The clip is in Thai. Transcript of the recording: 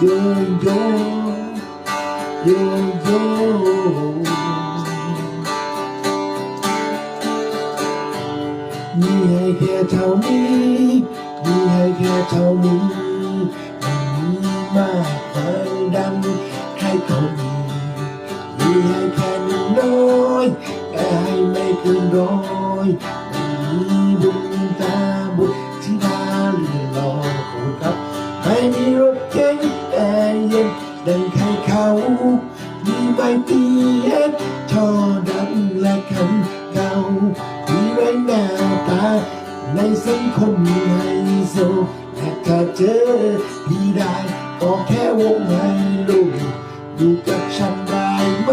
โยโยโยโยมีให้แค่เท่านี้มีให้แค่เท่านี้ม่มีมากมายดังใครเขามีมีให้แค่นิดน้อยแต่ให้ไม่เกินร้อยม่มีบุญตาบุญที่ดาเรียรอคนครับไม่มีรถเก๋งแต่เดังใครเขามีใบตีเอ็ดทอดำและคันเก่ามีแรงหน้าตา ในสังคมไฮโซแต่ถ้าเจอพี่ได้ก็แค่วงไฮโลอยู่กับฉันได้ไหม